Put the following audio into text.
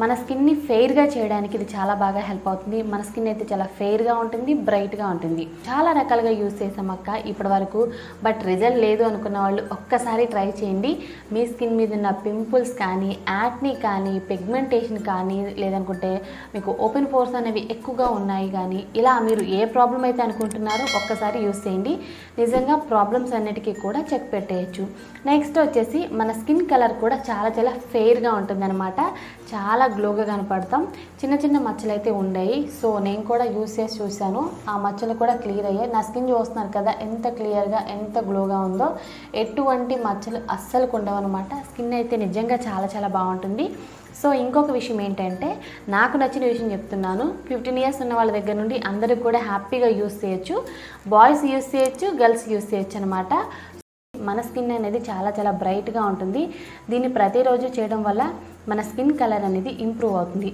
మన స్కిన్ని ఫెయిర్గా చేయడానికి ఇది చాలా బాగా హెల్ప్ అవుతుంది. మన స్కిన్ అయితే చాలా ఫెయిర్గా ఉంటుంది బ్రైట్గా ఉంటుంది. చాలా రకాలుగా యూస్ చేసామక్క ఇప్పటి వరకు. బట్ రిజల్ట్ లేదు అనుకున్న వాళ్ళు ఒక్కసారి ట్రై చేయండి. మీ స్కిన్ మీద ఉన్న పింపుల్స్ కానీ యాక్నీ కానీ పిగ్మెంటేషన్ కానీ లేదనుకుంటే మీకు ఓపెన్ పోర్స్ అనేవి ఎక్కువగా ఉన్నాయి కానీ ఇలా మీరు ఏ ప్రాబ్లం అయితే అనుకుంటున్నారో ఒక్కసారి యూస్ చేయండి. నిజంగా ప్రాబ్లమ్స్ అన్నిటికీ కూడా చెక్ పెట్టేయచ్చు. నెక్స్ట్ వచ్చేసి మన స్కిన్ కలర్ కూడా చాలా చాలా ఫెయిర్గా ఉంటుందన్నమాట. చాలా చాలా గ్లోగా కనపడతాం. చిన్న చిన్న మచ్చలు అయితే ఉండేవి సో నేను కూడా యూస్ చేసి చూశాను. ఆ మచ్చలు కూడా క్లియర్ అయ్యాయి. నా స్కిన్ చూస్తున్నారు కదా ఎంత క్లియర్గా ఎంత గ్లోగా ఉందో. ఎటువంటి మచ్చలు అస్సలు ఉండవన్నమాట స్కిన్ అయితే నిజంగా చాలా చాలా బాగుంటుంది. సో ఇంకొక విషయం ఏంటంటే నాకు నచ్చిన విషయం చెప్తున్నాను. ఫిఫ్టీన్ ఇయర్స్ ఉన్న వాళ్ళ దగ్గర నుండి అందరూ కూడా హ్యాపీగా యూస్ చేయొచ్చు. బాయ్స్ యూస్ చేయొచ్చు గర్ల్స్ యూస్ చేయొచ్చు అనమాట మన స్కిన్ అనేది చాలా చాలా బ్రైట్గా ఉంటుంది. దీన్ని ప్రతిరోజు చేయడం వల్ల మన స్కిన్ కలర్ అనేది ఇంప్రూవ్ అవుతుంది.